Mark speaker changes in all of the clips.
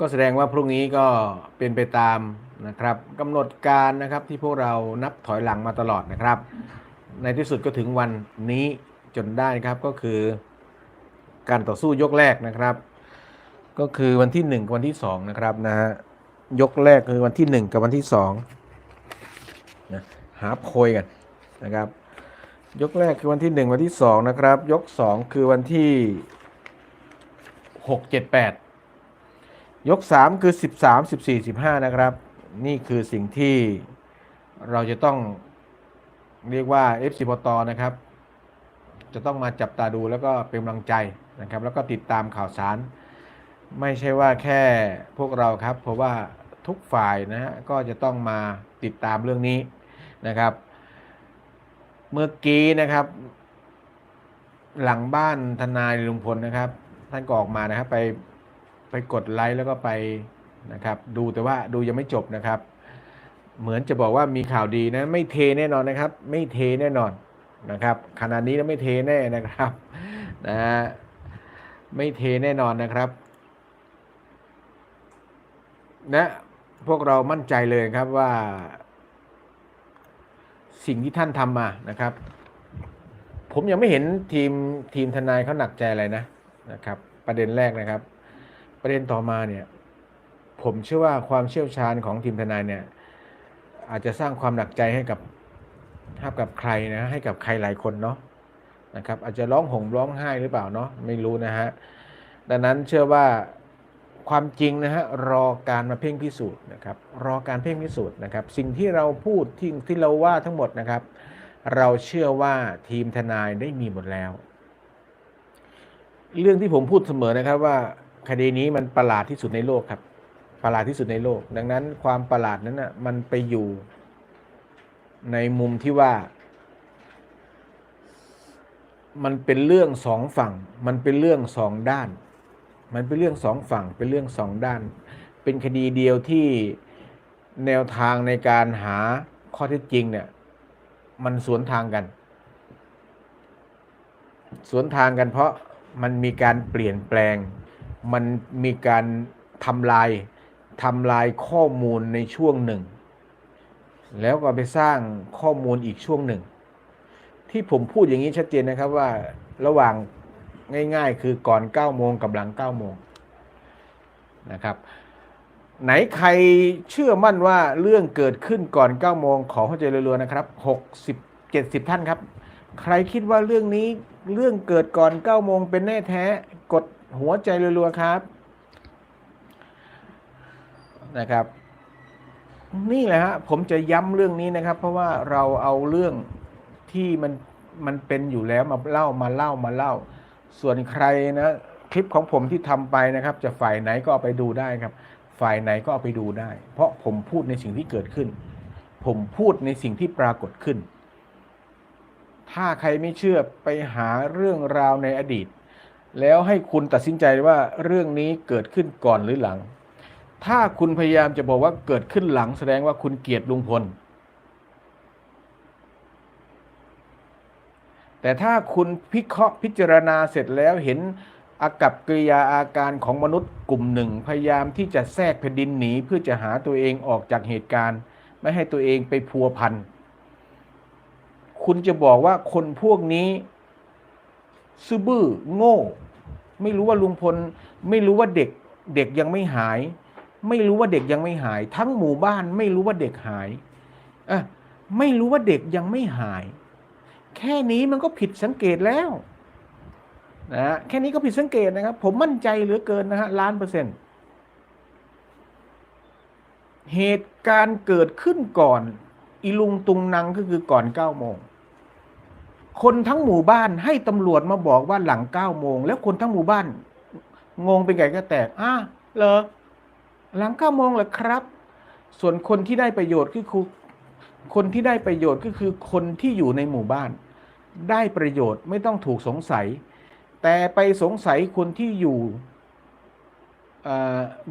Speaker 1: ก็แสดงว่าพรุ่งนี้ก็เป็นไปตามนะครับกำหนดการนะครับที่พวกเรานับถอยหลังมาตลอดนะครับ ในที่สุดก็ถึงวันนี้จนได้ครับก็คือการต่อสู้ยกแรกนะครับ ก็คือวันที่ 1 กับวันที่2นะครับนะฮะยกแรกคือวันที่ 1 กับวันที่2นะหาโพยกันนะครับ ยกแรกคือวันที่ 1 วันที่2นะครับ ยก 2 คือวันที่ 6 7 8 ยก 3 คือ 13 14 15 นะครับ นี่คือสิ่งที่เราจะต้องเรียกว่า FC ปตนะครับ จะต้องมาจับตาดูแล้วก็เป็นกำลังใจนะครับ แล้วก็ติดตามข่าวสาร ไม่ใช่ว่าแค่พวกเราครับ เพราะว่าทุกฝ่ายนะฮะก็จะต้องมาติดตามเรื่องนี้นะครับ เมื่อกี้นะครับ หลังบ้านทนายลุงพลนะครับ ท่านก็ออกมานะครับไป ไปกดไลค์แล้วก็ไปนะครับ ดูแต่ว่าดูยังไม่จบนะครับ เหมือนจะบอกว่ามีข่าวดีนะ ไม่เทแน่นอนนะครับ ไม่เทแน่นอนนะครับขณะนี้นะไม่เทแน่นะครับนะไม่เทแน่นอนนะครับนะพวกเรามั่นใจเลยครับว่า สิ่งที่ท่านทำมานะครับ ผมยังไม่เห็นทีมทีมทนายเขาหนักใจอะไรนะนะครับ ประเด็นแรกนะครับ ประเด็นต่อมาเนี่ยผมเชื่อว่าความเชี่ยวชาญของทีมทนายเนี่ยอาจจะสร้างความหนักใจให้กับให้กับใครนะให้กับใครหลายคนเนาะนะครับอาจจะร้องห่มร้องไห้หรือเปล่าเนาะไม่รู้นะฮะดังนั้นเชื่อว่าความจริงนะฮะรอการมาเพ่งพิสูจน์นะครับรอการเพ่งพิสูจน์นะครับสิ่งที่เราพูดที่ที่เราว่าทั้งหมดนะครับ เราเชื่อว่าทีมทนายได้มีหมดแล้ว เรื่องที่ผมพูดเสมอนะครับว่า คดีนี้มันประหลาดที่สุดในโลกครับ ประหลาดที่สุดในโลก ดังนั้นความประหลาดนั้นนะ่ะมันไปอยู่ในมุมที่ว่า มันเป็นเรื่องสองฝั่ง มันเป็นเรื่องสองด้าน มันเป็นเรื่องสองฝั่ง เป็นเรื่องสองด้าน เป็นคดีเดียวที่แนวทางในการหาข้อเท็จจริงเนี่ย มันสวนทางกัน สวนทางกันเพราะมันมีการเปลี่ยนแปลง มันมีการทำลายทำลายข้อมูลในช่วงหนึ่ง แล้วก็ไปสร้างข้อมูลอีกช่วงหนึ่ง ที่ผมพูดอย่างนี้ชัดเจนนะครับว่าระหว่างง่าย ๆ คือก่อน9โมงกับหลัง9โมงนะครับ ไหนใครเชื่อมั่นว่าเรื่องเกิดขึ้นก่อน9โมงขอเข้าใจรัวๆนะครับ60 70 ท่านครับ ใครคิดว่าเรื่องนี้เรื่องเกิดก่อน9โมงเป็นแน่แท้กด หัวใจรัวๆครับ นะครับ นี่แหละฮะผมจะย้ำเรื่องนี้นะครับ เพราะว่าเราเอาเรื่องที่มันมันเป็นอยู่แล้วมาเล่ามาเล่ามาเล่า ส่วนใครนะ คลิปของผมที่ทำไปนะครับ จะฝ่ายไหนก็เอาไปดูได้ครับ ฝ่ายไหนก็เอาไปดูได้ เพราะผมพูดในสิ่งที่เกิดขึ้น ผมพูดในสิ่งที่ปรากฏขึ้น ถ้าใครไม่เชื่อไปหาเรื่องราวในอดีต แล้วให้คุณตัดสินใจว่าเรื่องนี้เกิดขึ้นก่อนหรือหลัง ถ้าคุณพยายามจะบอกว่าเกิดขึ้นหลังแสดงว่าคุณเกลียดลุงพล แต่ถ้าคุณพิเคราะห์พิจารณาเสร็จแล้วเห็นอากับกิริยาอาการของมนุษย์กลุ่มหนึ่ง พยายามที่จะแทรกแผ่นดินหนีเพื่อจะหาตัวเองออกจากเหตุการณ์ ไม่ให้ตัวเองไปพัวพัน คุณจะบอกว่าคนพวกนี้ ซื่อบื้อโง่ ไม่รู้ว่าลุงพล ไม่รู้ว่าเด็กเด็กยังไม่หาย ไม่รู้ว่าเด็กยังไม่หาย ทั้งหมู่บ้านไม่รู้ว่าเด็กหายอะไม่รู้ว่าเด็กยังไม่หาย แค่นี้มันก็ผิดสังเกตแล้วนะฮะแค่นี้ก็ผิดสังเกตนะครับ ผมมั่นใจเหลือเกินนะฮะล้านเปอร์เซ็นต์เหตุการณ์เกิดขึ้นก่อน อีลุงตุงนังก็คือก่อนเก้าโมง คนทั้งหมู่บ้านให้ตำรวจมาบอกว่าหลังเก้าโมง แล้วคนทั้งหมู่บ้าน งงเป็นไก่ก็แตกอะเหรอหลังเก้าโมงเหรอครับ ส่วนคนที่ได้ประโยชน์คือครูคนที่ได้ประโยชน์ก็คือคนที่อยู่ในหมู่บ้าน ได้ประโยชน์ไม่ต้องถูกสงสัย แต่ไปสงสัยคนที่อยู่อ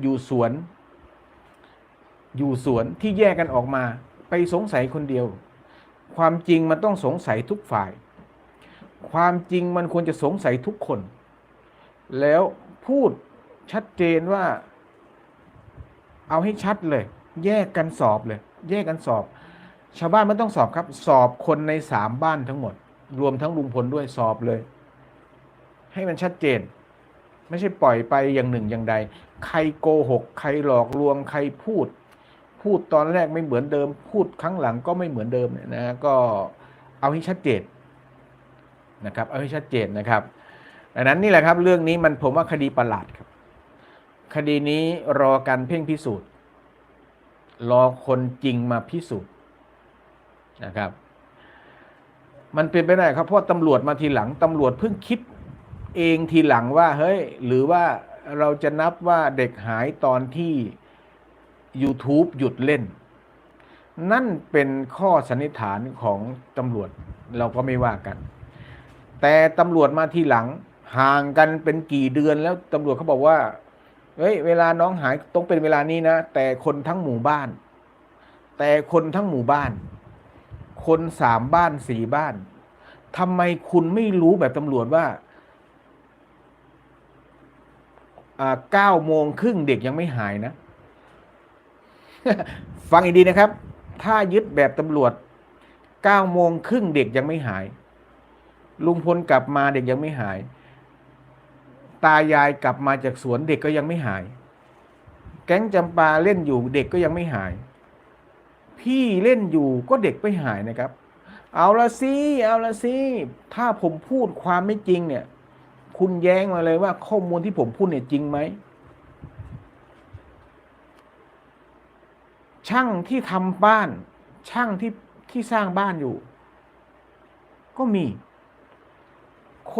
Speaker 1: อยู่สวน อยู่สวนที่แยกกันออกมา ไปสงสัยคนเดียว ความจริงมันต้องสงสัยทุกฝ่าย ความจริงมันควรจะสงสัยทุกคน แล้วพูดชัดเจนว่า เอาให้ชัดเลย แยกกันสอบเลย แยกกันสอบ ชาวบ้านไม่ต้องสอบครับ สอบคนในสามบ้านทั้งหมด รวมทั้งลุงพลด้วยสอบเลย ให้มันชัดเจน ไม่ใช่ปล่อยไปอย่างหนึ่งอย่างใด ใครโกหก ใครหลอกลวงใครพูด พูดตอนแรกไม่เหมือนเดิม พูดครั้งหลังก็ไม่เหมือนเดิมเนี่ยนะก็เอาให้ชัดเจน นะครับเอาให้ชัดเจนนะครับดังนั้นนี่แหละครับเรื่องนี้มันผมว่าคดีประหลาดครับ คดีนี้รอการเพ่งพิสูจน์ รอคนจริงมาพิสูจน์นะครับ มันเป็นไปได้ครับเพราะตำรวจมาทีหลังตำรวจเพิ่งคิดเองทีหลังว่าเฮ้ยหรือว่าเราจะนับว่าเด็กหายตอนที่ YouTube หยุดเล่น นั่นเป็นข้อสันนิษฐานของตำรวจเราก็ไม่ว่ากัน แต่ตำรวจมาทีหลัง ห่างกันเป็นกี่เดือนแล้วตำรวจเขาบอกว่าเฮ้ยเวลาน้องหายต้องเป็นเวลานี้นะ แต่คนทั้งหมู่บ้าน แต่คนทั้งหมู่บ้าน คนสามบ้านสี่บ้านทำไมคุณไม่รู้แบบตำรวจว่าเก้าโมงครึ่งเด็กยังไม่หายนะ ฟังอีกดีนะครับ ถ้ายึดแบบตำรวจเก้าโมงครึ่งเด็กยังไม่หาย ลุงพลกลับมาเด็กยังไม่หาย ตายายกลับมาจากสวนเด็กก็ยังไม่หาย แก๊งจำปาเล่นอยู่เด็กก็ยังไม่หาย พี่เล่นอยู่ก็เด็กไม่หายนะครับ เอาละสิเอาละสิถ้าผมพูดความไม่จริงเนี่ย คุณแย้งมาเลยว่าข้อมูลที่ผมพูดเนี่ยจริงไหมช่างที่ทำบ้าน ช่างที่ที่สร้างบ้านอยู่ ก็มี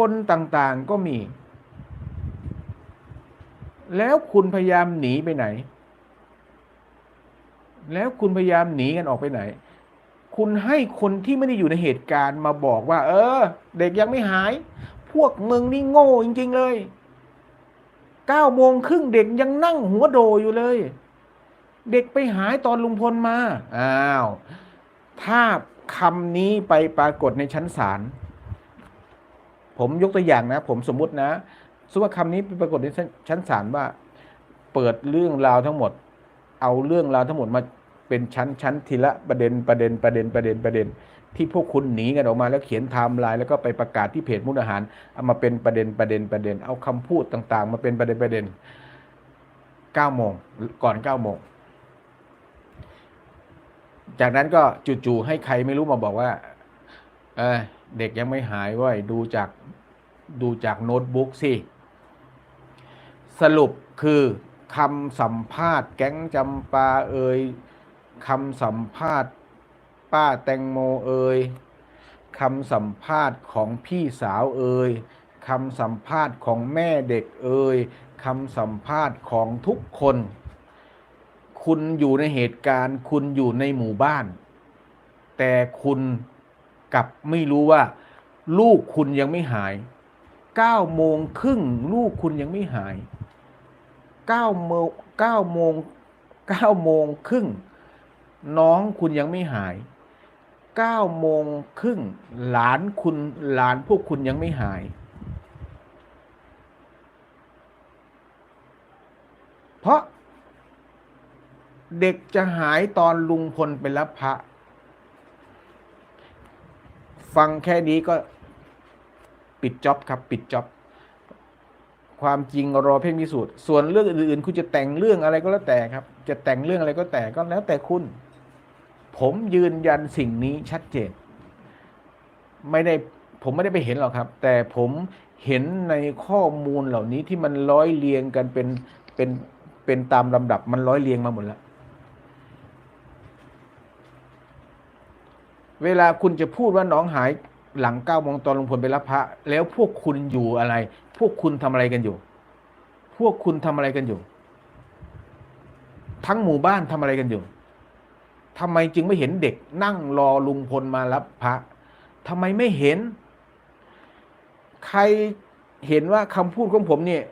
Speaker 1: คนต่างๆก็มี แล้วคุณพยายามหนีไปไหน แล้วคุณพยายามหนีกันออกไปไหน คุณให้คนที่ไม่ได้อยู่ในเหตุการณ์มาบอกว่า เออ เด็กยังไม่หาย พวกมึงนี่โง่จริง ๆ เลยเก้าโมงครึ่งเด็กยังนั่งหัวโดอยู่เลย เด็กไปหายตอนลุงพลมา อ้าว ถ้าคำนี้ไปปรากฏในชั้นศาล ผมยกตัวอย่างนะ ผมสมมุตินะสมมติว่าคำนี้ไปปรากฏในชั้นศาลว่า เปิดเรื่องราวทั้งหมด เอาเรื่องราวทั้งหมดมาเป็นชั้นชั้นทีละประเด็นประเด็นประเด็นประเด็นประเด็น ที่พวกคุณหนีกันออกมาแล้วเขียนไทม์ไลน์แล้วก็ไปประกาศที่เพจมุกอาหารเอามาเป็นประเด็นประเด็นประเด็น เอาคำพูดต่าง ๆ มาเป็นประเด็นประเด็นเก้าโมงก่อนเก้าโมงจากนั้นก็จู่ๆให้ใครไม่รู้มาบอกว่า เออ เด็กยังไม่หายว้ยดูจากดูจากโน้ตบุ๊กสิ สรุปคือคำสัมภาษณ์แก๊งจำปาเอ่ยคำสัมภาษณ์ป้าแตงโมเอ่ยคำสัมภาษณ์ของพี่สาวเอ่ยคำสัมภาษณ์ของแม่เด็กเอ่ยคำสัมภาษณ์ของทุกคน คุณอยู่ในเหตุการณ์ คุณอยู่ในหมู่บ้าน แต่คุณ กับไม่รู้ว่า ลูกคุณยังไม่หายเก้าโมงครึ่งลูกคุณยังไม่หายเก้าโมงเก้าโมงเก้าโมงครึ่งน้องคุณยังไม่หายเก้าโมงครึ่งหลานคุณหลานพวกคุณยังไม่หายเพราะเด็กจะหายตอนลุงพลไปรับพระ ฟังแค่นี้ก็ปิดจ็อบครับ ปิดจ็อบความจริงรอเพ่งพิสูจน์ส่วนเรื่องอื่นๆ คุณจะแต่งเรื่องอะไรก็แล้วแต่ครับ จะแต่งเรื่องอะไรก็แต่ก็แล้วแต่คุณ ผมยืนยันสิ่งนี้ชัดเจน ไม่ได้ผมไม่ได้ไปเห็นหรอกครับ แต่ผมเห็นในข้อมูลเหล่านี้ที่มันร้อยเรียงกันเป็นเป็นเป็นตามลำดับมันร้อยเรียงมาหมดแล้ว เวลาคุณจะพูดว่าน้องหายหลังเก้าโมงตอนลุงพลไปรับพระ แล้วพวกคุณอยู่อะไร พวกคุณทำอะไรกันอยู่ พวกคุณทำอะไรกันอยู่ ทั้งหมู่บ้านทำอะไรกันอยู่ทำไมจึงไม่เห็นเด็กนั่งรอลุงพลมารับพระทำไมไม่เห็น ใครเห็นว่าคำพูดของผมเนี่ย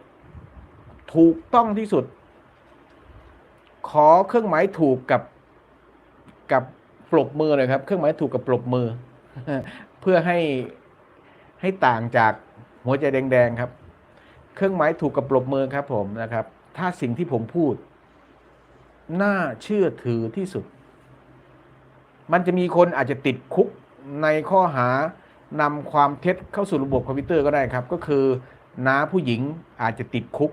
Speaker 1: ถูกต้องที่สุด ขอเครื่องหมายถูกกับกับ ปรบมือหน่อยครับ เครื่องหมายถูกกับปรบมือ เพื่อให้ให้ต่างจากหัวใจแดงๆครับ เครื่องหมายถูกกับปรบมือครับผมนะครับ ถ้าสิ่งที่ผมพูด น่าเชื่อถือที่สุด มันจะมีคนอาจจะติดคุกในข้อหานำความเท็จเข้าสู่ระบบคอมพิวเตอร์ก็ได้ครับ ก็คือน้าผู้หญิงอาจจะติดคุก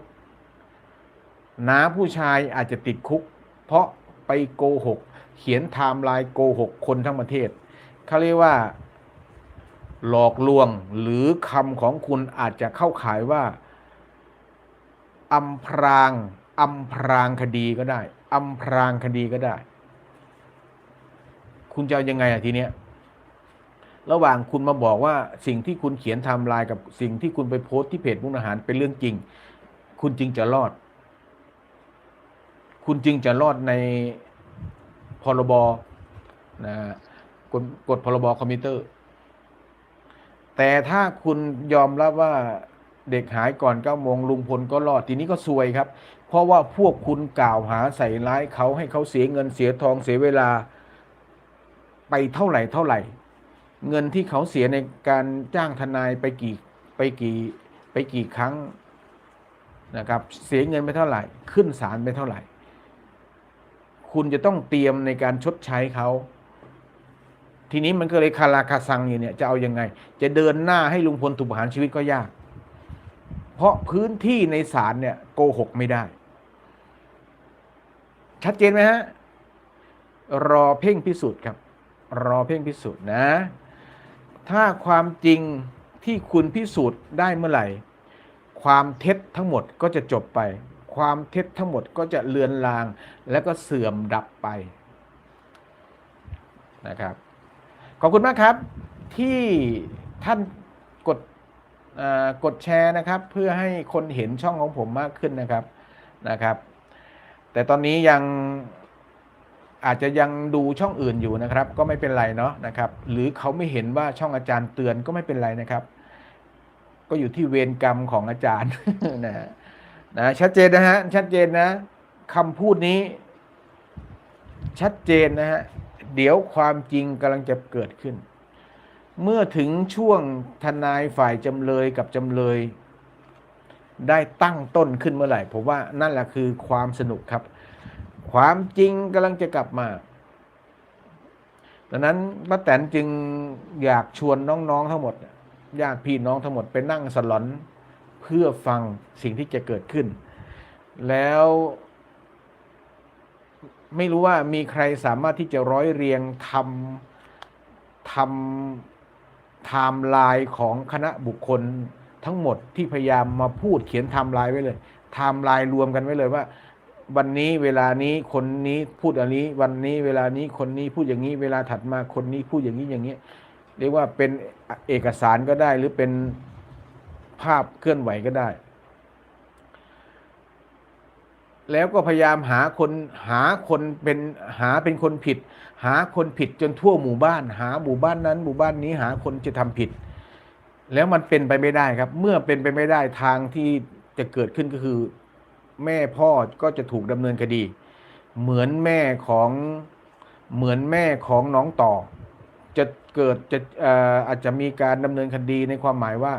Speaker 1: น้าผู้ชายอาจจะติดคุก เพราะไปโกหก เขียนไทม์ไลน์โกหกคนทั้งประเทศเขาเรียกว่า หลอกลวงหรือคำของคุณอาจจะเข้าขายว่าอำพรางอำพรางคดีก็ได้อำพรางคดีก็ได้ คุณจะเอายังไงอะทีเนี้ยระหว่างคุณมาบอกว่าสิ่งที่คุณเขียนไทม์ไลน์กับสิ่งที่คุณไปโพสต์ที่เพจมุกอาหารเป็นเรื่องจริง คุณจึงจะรอด คุณจึงจะรอดใน พรบนะกฎกฎพรบคอมพิวเตอร์ แต่ถ้าคุณยอมรับว่าเด็กหายก่อนเก้าโมงลุงพลก็รอดทีนี้ก็ซวยครับ เพราะว่าพวกคุณกล่าวหาใส่ร้ายเขาให้เขาเสียเงินเสียทองเสียเวลาไปเท่าไหร่เท่าไหร่ เงินที่เขาเสียในการจ้างทนายไปกี่ไปกี่ไปกี่ครั้งนะครับ เสียเงินไปเท่าไหร่ ขึ้นศาลไปเท่าไหร่ คุณจะต้องเตรียมในการชดใช้เขา ทีนี้มันก็เลยคาราคาซังอยู่เนี่ยจะเอายังไง จะเดินหน้าให้ลุงพลถูกประหารชีวิตก็ยาก เพราะพื้นที่ในศาลเนี่ยโกหกไม่ได้ ชัดเจนไหมฮะ รอเพ่งพิสูจน์ครับ รอเพ่งพิสูจน์นะ ถ้าความจริงที่คุณพิสูจน์ได้เมื่อไหร่ ความเท็จทั้งหมดก็จะจบไป ความเท็จทั้งหมดก็จะเลือนลางแล้วก็เสื่อมดับไปนะครับ ขอบคุณมากครับที่ท่านกดอ่อกดแชร์นะครับ เพื่อให้คนเห็นช่องของผมมากขึ้นนะครับนะครับ แต่ตอนนี้ยังอาจจะยังดูช่องอื่นอยู่นะครับ ก็ไม่เป็นไรเนาะนะครับ หรือเขาไม่เห็นว่าช่องอาจารย์เตือนก็ไม่เป็นไรนะครับ ก็อยู่ที่เวรกรรมของอาจารย์นะฮะ นะชัดเจนนะฮะชัดเจนนะคำพูดนี้ ชัดเจนนะฮะเดี๋ยวความจริงกำลังจะเกิดขึ้น เมื่อถึงช่วงทนายฝ่ายจำเลยกับจำเลย ได้ตั้งต้นขึ้นเมื่อไหร่ผมว่านั่นแหละคือความสนุกครับ ความจริงกำลังจะกลับมาดังนั้นป้าแตนจึงอยากชวนน้องๆทั้งหมดญาติพี่น้องทั้งหมดไปนั่งสลอน เพื่อฟังสิ่งที่จะเกิดขึ้น แล้ว ไม่รู้ว่ามีใครสามารถที่จะร้อยเรียงทำทำไทม์ไลน์ของคณะบุคคลทั้งหมดที่พยายามมาพูดเขียนไทม์ไลน์ไว้เลยไทม์ไลน์รวมกันไว้เลยว่า วันนี้เวลานี้คนนี้พูดอันนี้ วันนี้เวลานี้คนนี้พูดอย่างนี้ เวลาถัดมาคนนี้พูดอย่างนี้อย่างนี้ เรียกว่าเป็นเอกสารก็ได้หรือเป็น ภาพเคลื่อนไหวก็ได้ แล้วก็พยายามหาคนหาคนเป็นหาเป็นคนผิด หาคนผิดจนทั่วหมู่บ้าน หาหมู่บ้านนั้น หมู่บ้านนี้หาคนจะทำผิด แล้วมันเป็นไปไม่ได้ครับ เมื่อเป็นไปไม่ได้ทางที่จะเกิดขึ้นก็คือ แม่พ่อก็จะถูกดำเนินคดี เหมือนแม่ของเหมือนแม่ของน้องต่อ จะเกิดจะอออาจจะมีการดำเนินคดีในความหมายว่า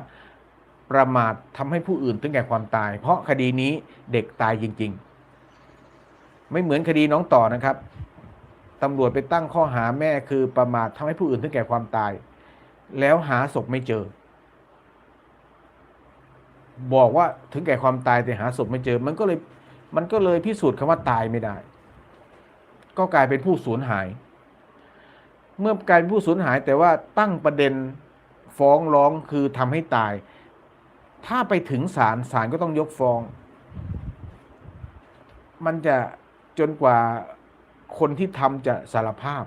Speaker 1: ประมาททำให้ผู้อื่นถึงแก่ความตาย เพราะคดีนี้เด็กตายจริง ๆ ไม่เหมือนคดีน้องต่อนะครับตำรวจไปตั้งข้อหาแม่คือประมาททำให้ผู้อื่นถึงแก่ความตาย แล้วหาศพไม่เจอ บอกว่าถึงแก่ความตายแต่หาศพไม่เจอ มันก็เลยมันก็เลยพิสูจน์คำว่าตายไม่ได้ ก็กลายเป็นผู้สูญหาย เมื่อกลายเป็นผู้สูญหายแต่ว่าตั้งประเด็นฟ้องร้องคือทำให้ตาย ถ้าไปถึงศาลศาลก็ต้องยกฟ้อง มันจะจนกว่าคนที่ทำจะสารภาพ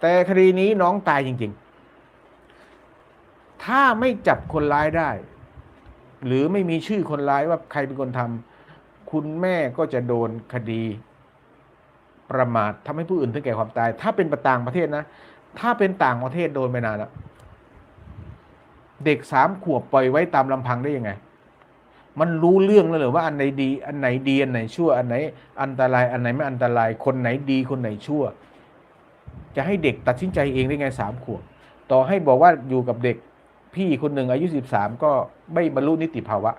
Speaker 1: แต่คดีนี้น้องตายจริง ๆ ถ้าไม่จับคนร้ายได้ หรือไม่มีชื่อคนร้ายว่าใครเป็นคนทำคุณแม่ก็จะโดนคดีประมาททำให้ผู้อื่นถึงแก่ความตาย ถ้าเป็นประต่างประเทศนะ ถ้าเป็นต่างประเทศโดนไปนานแล้ว เด็กสามขวบปล่อยไว้ตามลำพังได้ยังไง มันรู้เรื่องแล้วหรือว่าอันไหนดี อันไหนดีอันไหนชั่ว อันไหนอันตราย อันไหนไม่อันตราย คนไหนดีคนไหนชั่ว จะให้เด็กตัดสินใจเองได้ไงสามขวบ ต่อให้บอกว่าอยู่กับเด็กพี่คนหนึ่งอายุสิบสามก็ไม่บรรลุนิติภาวะ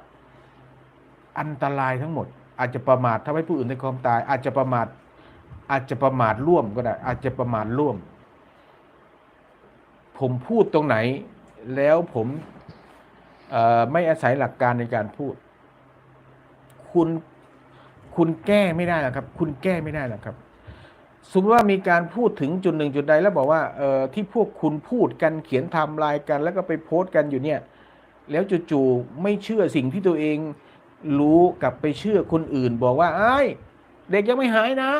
Speaker 1: อันตรายทั้งหมด อาจจะประมาททำให้ผู้อื่นถึงความตาย อาจจะประมาทอาจจะประมาทร่วมก็ได้ อาจจะประมาทร่วม ผมพูดตรงไหน แล้วผมไม่อาศัยหลักการในการพูด คุณคุณแก้ไม่ได้หรอกครับ คุณแก้ไม่ได้หรอกครับ สมมติว่ามีการพูดถึงจุดหนึ่งจุดใดแล้วบอกว่าเออที่พวกคุณพูดกันเขียนไทม์ไลน์กัน แล้วก็ไปโพสต์กันอยู่เนี่ย แล้วจู่ๆไม่เชื่อสิ่งที่ตัวเองรู้กลับไปเชื่อคนอื่น บอกว่าไอ้เด็กยังไม่หายนะ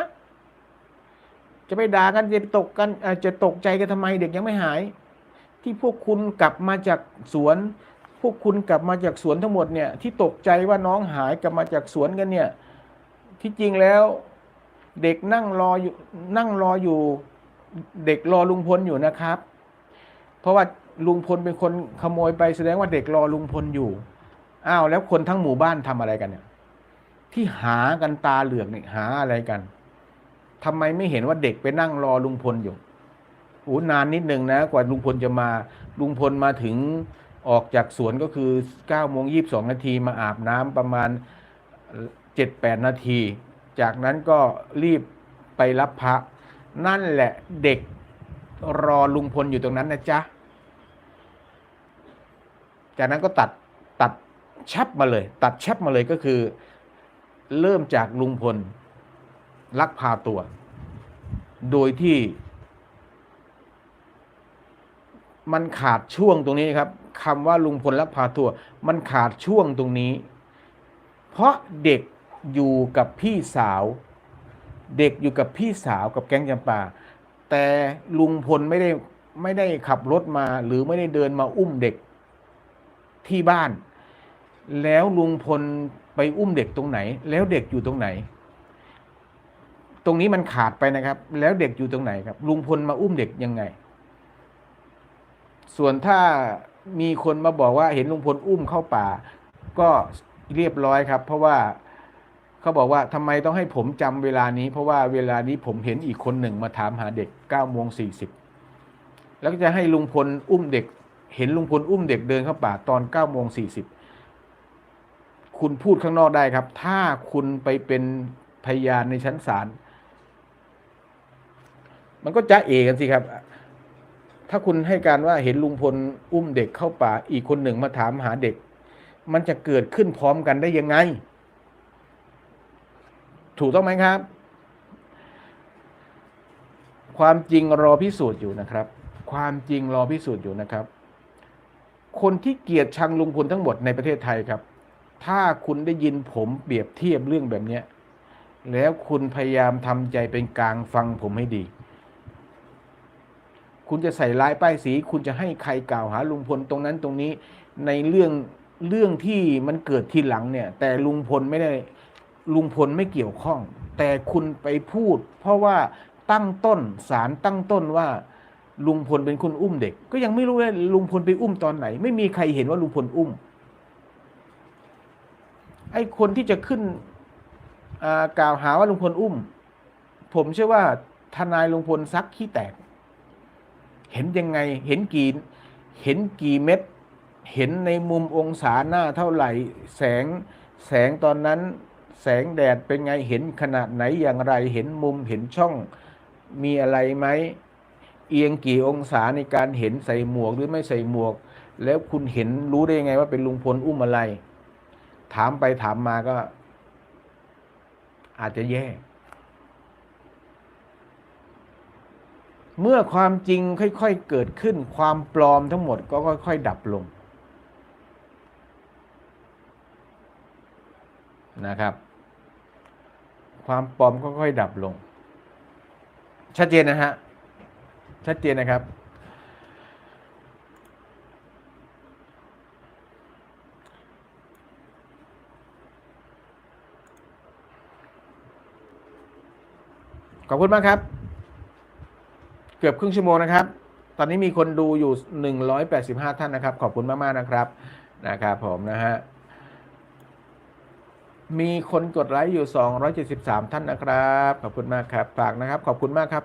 Speaker 1: จะไปด่ากันจะไปตกกันจะตกใจกันทำไมเด็กยังไม่หาย ที่พวกคุณกลับมาจากสวน พวกคุณกลับมาจากสวนทั้งหมดเนี่ยที่ตกใจว่าน้องหายกลับมาจากสวนกันเนี่ยที่จริงแล้วเด็กนั่งรออยู่นั่งรออยู่ เด็กรอลุงพลอยู่นะครับ เพราะว่าลุงพลเป็นคนขโมยไปแสดงว่าเด็กรอลุงพลอยู่อ้าวแล้วคนทั้งหมู่บ้านทำอะไรกันเนี่ย ที่หากันตาเหลือกเนี่ยหาอะไรกันทำไมไม่เห็นว่าเด็กไปนั่งรอลุงพลอยู่ อ้นานนิดนึงนะ กว่าลุงพลจะมา ลุงพลมาถึงออกจากสวนก็คือ9โมง22นาทีมาอาบน้ำประมาณ 7-8 นาที จากนั้นก็รีบไปรับพระ นั่นแหละเด็กรอลุงพลอยู่ตรงนั้นนะจ๊ะ จากนั้นก็ตัดตัดชับมาเลย ตัดชับมาเลยก็คือ เริ่มจากลุงพลลักพาตัว โดยที่ มันขาดช่วงตรงนี้ครับคำว่าลุงพลลักพาตัวร์มันขาดช่วงตรงนี้ เพราะเด็กอยู่กับพี่สาว เด็กอยู่กับพี่สาวกับแก๊งจำปา แต่ลุงพลไม่ได้ไม่ได้ขับรถมาหรือไม่ได้เดินมาอุ้มเด็กที่บ้าน แล้วลุงพลไปอุ้มเด็กตรงไหน แล้วเด็กอยู่ตรงไหน ตรงนี้มันขาดไปนะครับ แล้วเด็กอยู่ตรงไหนครับ ลุงพลมาอุ้มเด็กยังไง ส่วนถ้ามีคนมาบอกว่าเห็นลุงพลอุ้มเข้าป่า ก็เรียบร้อยครับ เพราะว่าเขาบอกว่าทำไมต้องให้ผมจำเวลานี้ เพราะว่าเวลานี้ผมเห็นอีกคนหนึ่งมาถามหาเด็ก9โมง40แล้วก็จะให้ลุงพลอุ้มเด็ก เห็นลุงพลอุ้มเด็กเดินเข้าป่าตอน9โมง40คุณพูดข้างนอกได้ครับ ถ้าคุณไปเป็นพยานในชั้นศาลมันก็จะเอกันสิครับ ถ้าคุณให้การว่าเห็นลุงพลอุ้มเด็กเข้าป่า อีกคนหนึ่งมาถามหาเด็ก มันจะเกิดขึ้นพร้อมกันได้ยังไง ถูกต้องไหมครับ ความจริงรอพิสูจน์อยู่นะครับ ความจริงรอพิสูจน์อยู่นะครับ คนที่เกลียดชังลุงพลทั้งหมดในประเทศไทยครับ ถ้าคุณได้ยินผมเปรียบเทียบเรื่องแบบนี้แล้วคุณพยายามทำใจเป็นกลางฟังผมให้ดี คุณจะใส่ร้ายป้ายสี คุณจะให้ใครกล่าวหาลุงพลตรงนั้นตรงนี้ในเรื่องเรื่องที่มันเกิดทีหลังเนี่ย แต่ลุงพลไม่ได้ลุงพลไม่เกี่ยวข้อง แต่คุณไปพูด เพราะว่าตั้งต้นสารตั้งต้นว่าลุงพลเป็นคนอุ้มเด็ก ก็ยังไม่รู้ว่าลุงพลไปอุ้มตอนไหน ไม่มีใครเห็นว่าลุงพลอุ้ม ไอ้คนที่จะขึ้นกล่าวหาว่าลุงพลอุ้ม ผมเชื่อว่าทนายลุงพลซักขี้แตก เห็นยังไงเห็นกี่เห็นกี่เม็ดเห็นในมุมองศาหน้าเท่าไหร่ แสงแสงตอนนั้นแสงแดดเป็นไงเห็นขนาดไหนอย่างไร เห็นมุมเห็นช่องมีอะไรไหมเอียงกี่องศาในการเห็นใส่หมวกหรือไม่ใส่หมวก แล้วคุณเห็นรู้ได้ยังไงว่าเป็นลุงพลอุ้มอะไร ถามไปถามมาก็ อาจจะแย่ เมื่อความจริงค่อยๆเกิดขึ้น ความปลอมทั้งหมดก็ค่อย ๆ ดับลงนะครับ ความปลอมก็ค่อยๆดับลง ชัดเจนนะฮะ ชัดเจนนะครับ ขอบคุณมากครับ เกือบครึ่งชั่วโมงนะครับ ตอนนี้มีคนดูอยู่ 185 ท่านนะครับ ขอบคุณมาก ๆ นะครับ นะครับผมนะฮะ มีคนกดไลค์อยู่ 273 ท่านนะครับ ขอบคุณมากครับ ฝากนะครับ ขอบคุณมากครับ